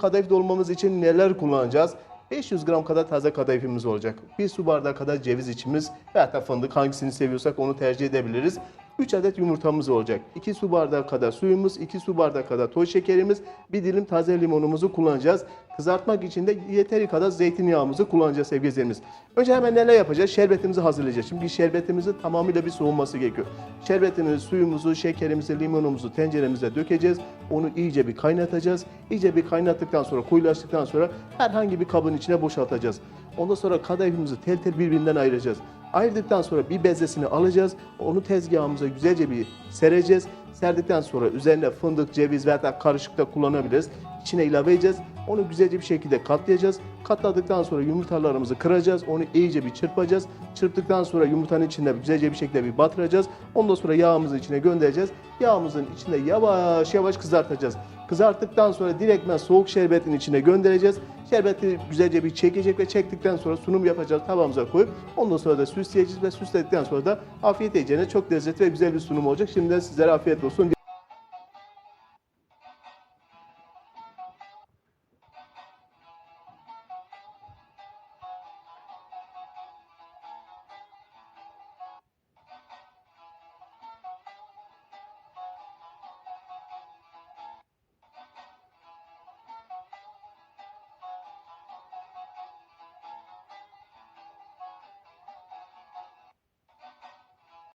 kadayıf dolmamız için neler kullanacağız? 500 gram kadar taze kadayıfımız olacak. 1 su bardağı kadar ceviz içimiz veya da fındık hangisini seviyorsak onu tercih edebiliriz. 3 adet yumurtamız olacak. 2 su bardağı kadar suyumuz, 2 su bardağı kadar toz şekerimiz, bir dilim taze limonumuzu kullanacağız. Kızartmak için de yeteri kadar zeytinyağımızı kullanacağız sevgili izleyicilerimiz. Önce hemen neler yapacağız? Şerbetimizi hazırlayacağız. Şimdi şerbetimizin tamamıyla bir soğuması gerekiyor. Şerbetimizi, suyumuzu, şekerimizi, limonumuzu tenceremize dökeceğiz. Onu iyice bir kaynatacağız. İyice bir kaynattıktan sonra, koyulaştıktan sonra herhangi bir kabın içine boşaltacağız. Ondan sonra kadayıfımızı tel tel birbirinden ayıracağız. Ayırdıktan sonra bir bezesini alacağız. Onu tezgahımıza güzelce bir sereceğiz. Serdikten sonra üzerine fındık, ceviz veya da karışık da kullanabiliriz. İçine ilave edeceğiz. Onu güzelce bir şekilde katlayacağız. Katladıktan sonra yumurtalarımızı kıracağız. Onu iyice bir çırpacağız. Çırptıktan sonra yumurtanın içinde güzelce bir şekilde bir batıracağız. Ondan sonra yağımızı içine göndereceğiz. Yağımızın içinde yavaş yavaş kızartacağız. Kızarttıktan sonra direktmen soğuk şerbetin içine göndereceğiz. Şerbeti güzelce bir çekecek ve çektikten sonra sunum yapacağız tabağımıza koyup ondan sonra da süsleyeceğiz ve süsledikten sonra da afiyet yiyeceğine çok lezzetli ve güzel bir sunum olacak. Şimdiden sizlere afiyet son